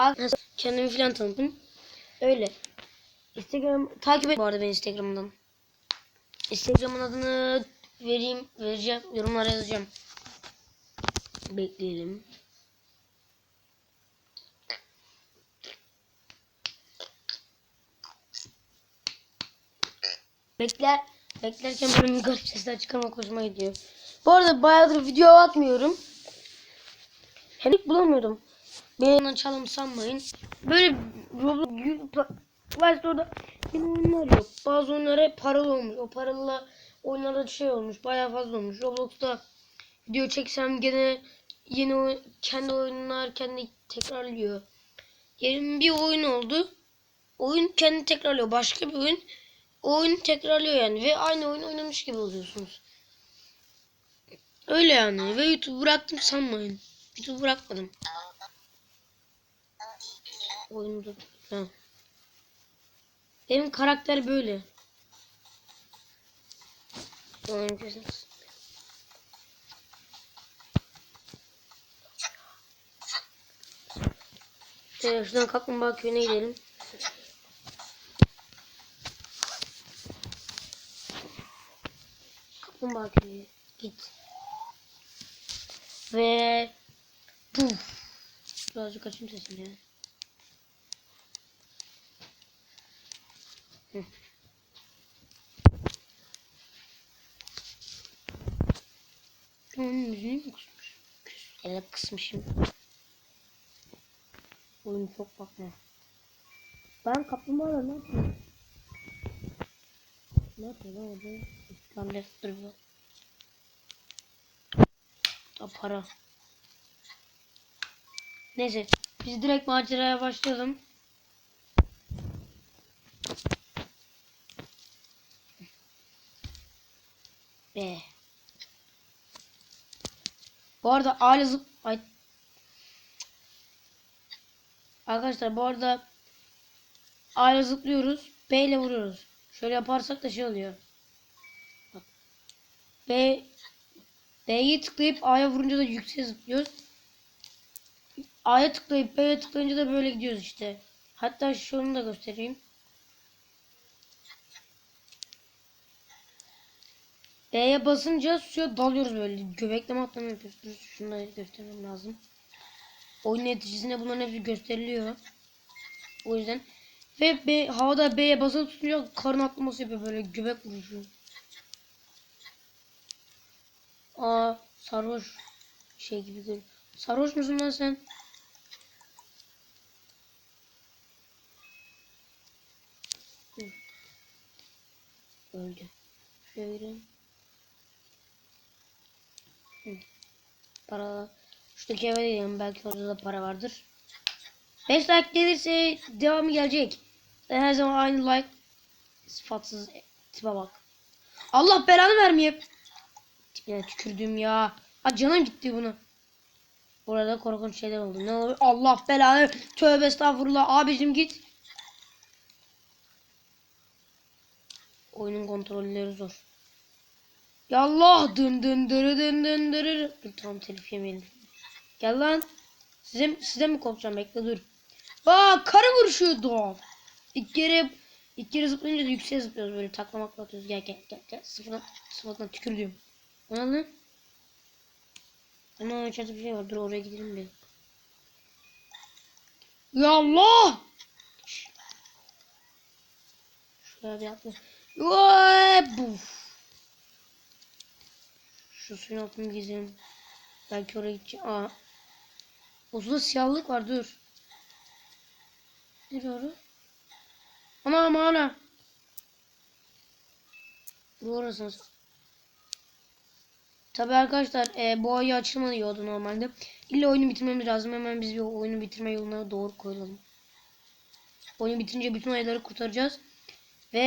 Arkadaşlar kendimi falan tanıdım. Öyle. Instagram takip et bu arada ben Instagram'dan. Instagram'ın adını vereyim, vereceğim, yorumlara yazacağım. Bekleyelim. Bekler, beklerken böyle garip sesler çıkarmak hoşuma gidiyor. Bu arada bayağıdır video atmıyorum. Hem hiç bulamıyordum. Beni açalım sanmayın. Böyle Roblox Play Store'da yeni oyunlar yok. Bazı oyunlar hep paralı olmuş. O paralı oyunlarda şey olmuş. Bayağı fazla olmuş. Roblox'ta video çeksem gene yeni oy- kendi oyunlar kendi tekrarlıyor. Yeni bir oyun oldu. Oyun kendi tekrarlıyor. Başka bir oyun o oyunu tekrarlıyor yani ve aynı oyun oynamış gibi oluyorsunuz. Öyle yani ve YouTube bıraktım sanmayın. YouTube bırakmadım. Oyunda ha. Benim karakter böyle. Oyun kesin. Şöyle şuradan kaplumbağa köyüne gidelim. Kaplumbağa köyü git. Ve puf. Birazcık açayım sesini ya. Hı. Onun müziği mi kısmış? Evet kısmışım. Oyun çok bakma. Ben kaplumbağalar ne yapıyorum? Ne yapıyor lan orada? İskamlet duruyor. Da para. Neyse. Biz direkt maceraya başlayalım. Bu arada aile zıp... Ay. Arkadaşlar bu arada aile zıplıyoruz. B ile vuruyoruz. Şöyle yaparsak da şey oluyor. Bak. B B'ye tıklayıp A'ya vurunca da yükseğe zıplıyoruz. A'ya tıklayıp B'ye tıklayınca da böyle gidiyoruz işte. Hatta şunu da göstereyim. B'ye basınca suya dalıyoruz böyle. Göbekleme atlama yapıyoruz. Da göstermem lazım. Oyun neticesinde bunların hepsi gösteriliyor. O yüzden. Ve B, havada B'ye basılı tutunca karın atlaması yapıyor böyle göbek vuruşu. Aa sarhoş şey gibi görünüyor. Sarhoş musun lan sen? Hı. Öldü. Şöyle. Hı. Para. Şuradaki eve gidelim. Belki orada da para vardır. 5 like gelirse devamı gelecek. Ben her zaman aynı like sıfatsız tipe bak. Allah belanı vermeyeyim. Tipine tükürdüm ya. Ha canım gitti bunu. Burada korkunç şeyler oldu. Ne olur? Allah belanı. Tövbe estağfurullah. Abicim git. Oyunun kontrolleri zor. Yallah dın dın dırı dın dın dırı. Tamam telif yemeyelim. Gel lan. Size, size mi korkacağım bekle dur. Aa karı vuruşuyordu. İlk kere ilk kere zıplayınca da yükseğe zıplıyoruz böyle taklamakla atıyoruz. Gel gel gel gel. Sıfırdan sıfırdan tükür diyorum. O ne lan? Ama içeride bir şey var. Dur oraya gidelim bir. Ya Allah! Şuraya bir atla. Vay. Şu suyun altını gezelim. Belki oraya gideceğim. Aa. O siyahlık var dur. Ne doğru? Ana ama ana. Bu orası. Tabi arkadaşlar e, bu ayı açılmıyordu normalde. İlla oyunu bitirmemiz lazım. Hemen biz bir oyunu bitirme yoluna doğru koyalım. Oyunu bitirince bütün ayıları kurtaracağız. Ve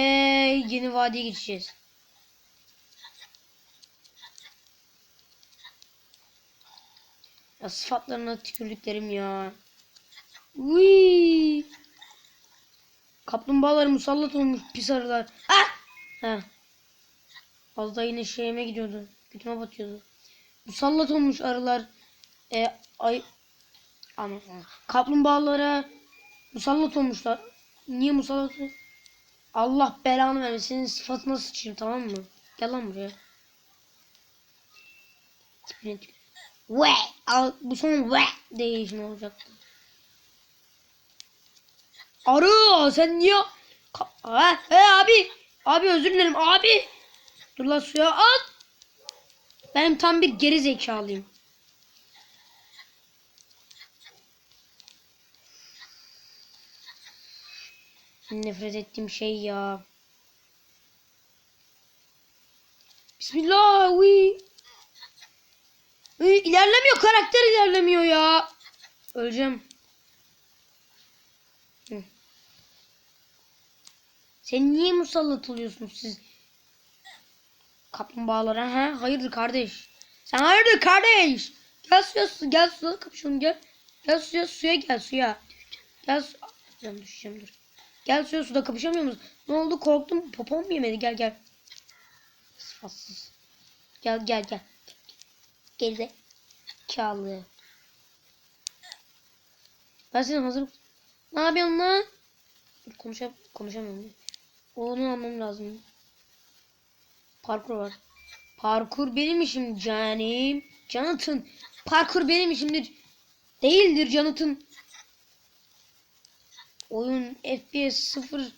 yeni vadiye geçeceğiz. Ya sıfatlarına tükürdüklerim ya. Uy. Kaplumbağalar musallat olmuş pis arılar. Ah! Ha. Az da yine şeyime gidiyordu. Götüme batıyordu. Musallat olmuş arılar. E, ay, Ama kaplumbağalara musallat olmuşlar. Niye musallat? Allah belanı vermesin. Sıfatına sıçayım tamam mı? Gel lan buraya. Tipine tip. Ve al bu son ve değişim olacaktı. Arı sen niye? Ha, he abi. Abi özür dilerim abi. Dur lan suya at. Ben tam bir geri zekalıyım. Nefret ettiğim şey ya. Bismillah. Uy. Uy, ilerlemiyor karakter ilerlemiyor ya. Öleceğim. Sen niye musallat oluyorsunuz siz? Kaplumbağalara ha? Hayırdır kardeş? Sen hayırdır kardeş? Gel suya su, gel suya kapışalım gel. Gel suya suya gel suya. Gel su... Ben düşeceğim dur. Gel suya suda kapışamıyor musun? Ne oldu korktum popom yemedi gel gel. Sıfatsız. Gel gel gel. Geride. Kâlı. Ben senin hazır Ne yapıyorsun lan? Dur konuşam konuşamıyorum. Onu almam lazım. Parkur var. Parkur benim işim canım. Canıtın. Parkur benim işimdir. Değildir Canıtın. Oyun FPS 0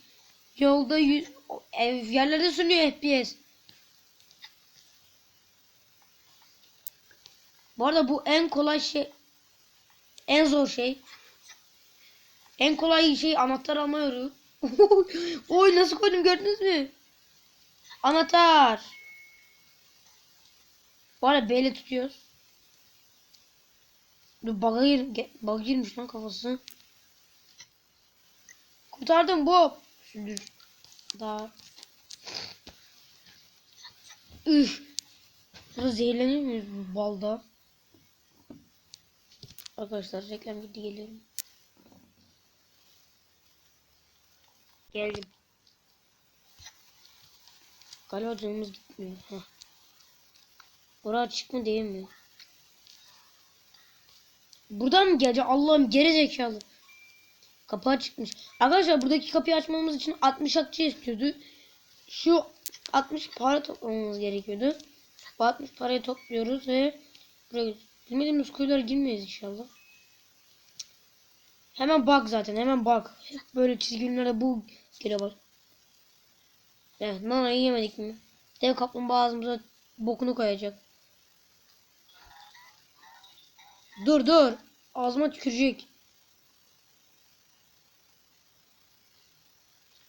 yolda yüz, ev yerlerde sunuyor FPS. Bu arada bu en kolay şey en zor şey. En kolay şey anahtar alma. Oy nasıl koydum gördünüz mü? Anahtar. Bu arada böyle tutuyoruz. Dur baga gir, baga girmiş lan kafası. Kurtardım bu. Dur. Daha. Üf. Burada zehirleniyor muyuz bu balda? Arkadaşlar reklam gitti geliyorum. Geldim. Galiba canımız gitmiyor. Heh. Oraya açık mı değil mi? Buradan mı gelecek? Allah'ım geri zekalı. Kapı açıkmış. Arkadaşlar buradaki kapıyı açmamız için 60 akçe istiyordu. Şu 60 para toplamamız gerekiyordu. Bu 60 parayı topluyoruz ve buraya bilmediğimiz kuyulara girmeyiz inşallah. Hemen bak zaten hemen bak. Böyle çizgilerde bu gele bak. Evet nanayı yemedik mi? Dev kaplumbağa ağzımıza bokunu koyacak. Dur dur. Ağzıma tükürecek.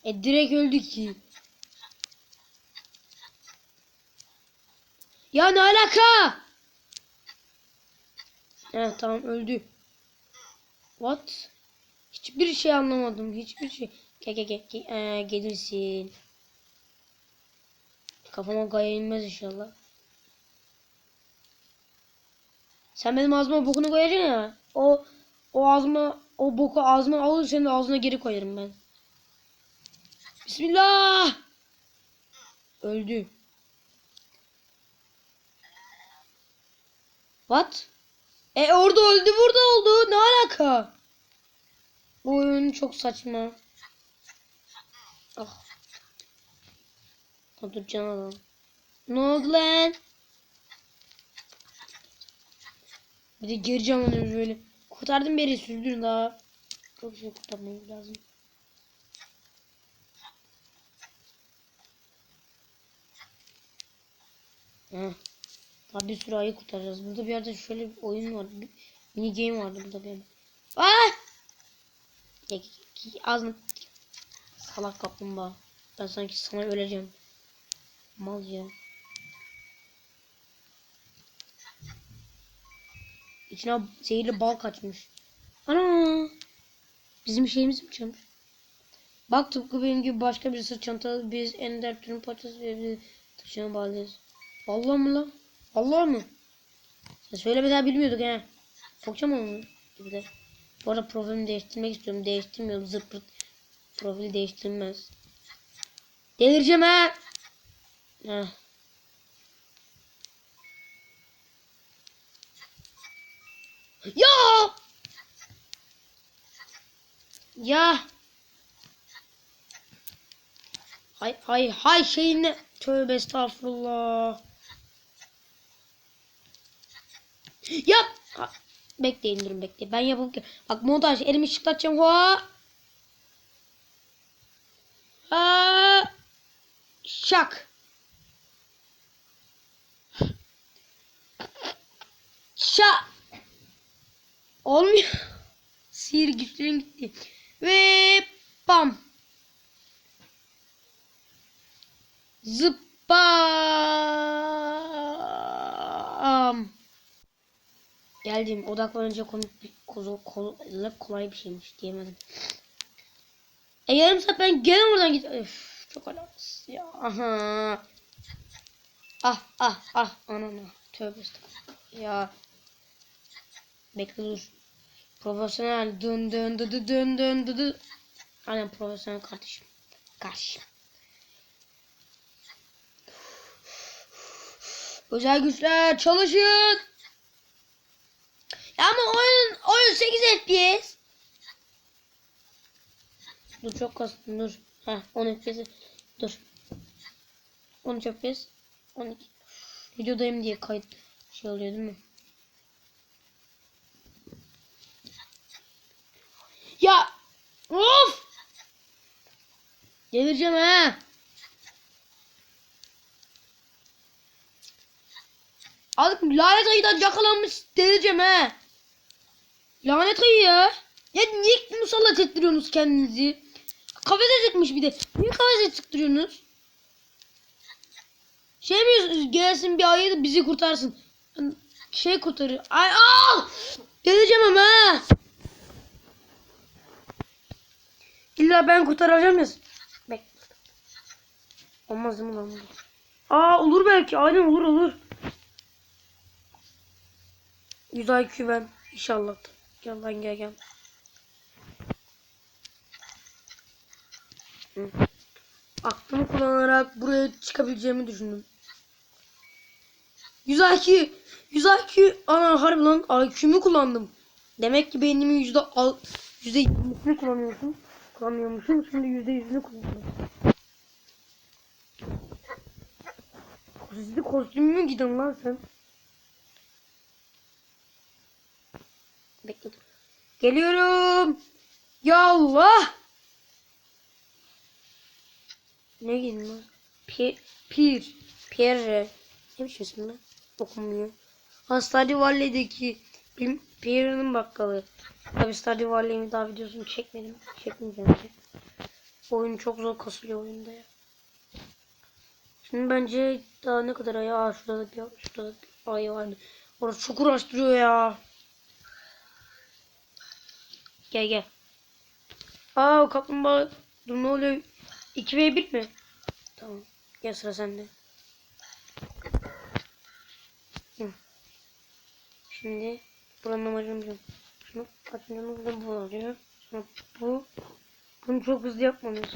E direkt öldü ki. Ya ne alaka? Evet tamam öldü. What? Hiçbir şey anlamadım. Hiçbir şey. Gel gel gel. gel. Ee, gelirsin. Kafama gaya inmez inşallah. Sen benim ağzıma bokunu koyacaksın ya. O o ağzıma o boku ağzıma alır senin ağzına geri koyarım ben. Bismillah. Öldü. What? E orada öldü burada oldu. Ne alaka? Bu oyun çok saçma. Ah. Ha, dur can alalım. Ne oldu lan? Bir de geri canlanıyoruz böyle. Kurtardım beri sürdürün daha. Çok şey kurtarmamız lazım. Heh. Daha bir sürü ayı kurtaracağız. Burada bir yerde şöyle bir oyun var. Mini game vardı burada bir yerde. Aa! Ya, ağzını salak kaplumbağa. Ben sanki sana öleceğim. Mal ya. İçine zehirli bal kaçmış. Ana! Bizim şeyimiz mi çalmış? Bak tıpkı benim gibi başka bir sırt çantalı biz ender türün parçası ve bir taşına bağlıyız. Allah mı lan? Allah mı? Sen söylemeden bilmiyorduk he. Mı onu? Gibi de. Bu arada profilimi değiştirmek istiyorum. Değiştirmiyorum. Zırt. Profil değiştirilmez. Delireceğim ha. Heh. Ya! Ya. Hay hay hay şeyin ne? Tövbe estağfurullah. Yap. Ha, Bekleyin durun bekleyin. Ben yapıp bak montaj elimi çıkartacağım. Hoa. Ha. Şak. Şa. Olmuyor. Sihir güçlerim gitti. Ve bam. Zıppam. Geldim. Odaklanınca komik bir kozu kolay bir şeymiş diyemedim. E yarım saat ben gene oradan git. Öf, çok alakasız ya. Aha. Ah ah ah anana. Tövbe estağfurullah. Ya. Bekle dur. Profesyonel dön dön dön dön dön dön dön. dön. Aynen profesyonel kardeşim. Karşı. Özel güçler çalışın. Ama oyun oyun 8 FPS. Dur çok kastım dur. Ha 10 FPS. Dur. 13 FPS. 12. Videodayım diye kayıt şey oluyor değil mi? Ya of! Delireceğim ha. Artık lanet ayıdan yakalanmış delireceğim ha. Lanet ayı ya. Ya niye musallat ettiriyorsunuz kendinizi? Kafese çıkmış bir de. Niye kafese çıktırıyorsunuz? Şey mi? Gelsin bir ayı da bizi kurtarsın. Şey kurtarır. Ay al! Delireceğim ama. İlla ben kurtaracağım ya. Bek. Olmaz mi lan? Aa olur belki. Aynen olur olur. 100 IQ ben. İnşallah. Gel lan gel gel. Aklımı kullanarak buraya çıkabileceğimi düşündüm. 100 IQ. 100 IQ. Ana harbi lan IQ'mu kullandım. Demek ki beynimin yüzde al yüzde yirmisini kullanıyorsun. Kullanmıyormuşum. Şimdi yüzde yüzünü kullanıyorum. Sizde kostümümü gidin lan sen. Bekle dur. Geliyorum. Ya Allah. Ne gidin lan? Pir. Pir. Pierre. Ne biçim ismi lan? Okunmuyor. Ha Stardew Valley'deki Pierre'nin bakkalı. Tabi Stardew Valley'in daha videosunu çekmedim. Çekmeyeceğim de. Oyun çok zor kasılıyor oyunda ya. Şimdi bence daha ne kadar ay Aa şurada da bir şurada da bir ay vardı. Orası çok uğraştırıyor ya. Gel gel. Aa kaplumbağa. Dur ne oluyor? 2 v 1 mi? Tamam. Gel sıra sende. Şimdi buranın amacını biliyorum. Şunu açınca da bu oluyor. Sonra bu. Bunu çok hızlı yapmamız.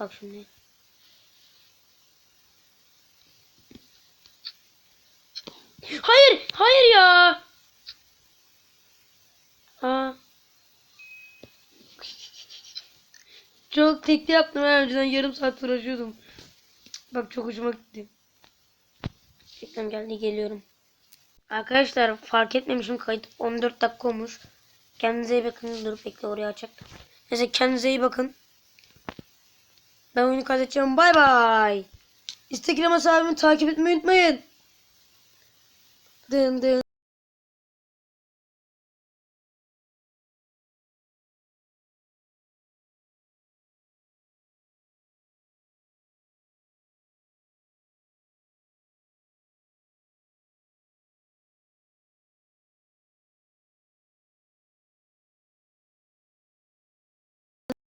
Bak şimdi. Hayır, hayır ya. Aa. Çok tekli yaptım ben önceden yarım saat uğraşıyordum. Bak çok hoşuma gitti. Reklam geldi geliyorum. Arkadaşlar fark etmemişim kayıt 14 dakika olmuş. Kendinize iyi bakın. Dur bekle oraya açacak. Neyse kendinize iyi bakın. Ben oyunu kaydedeceğim. Bay bay. Instagram hesabımı takip etmeyi unutmayın. Dın dın.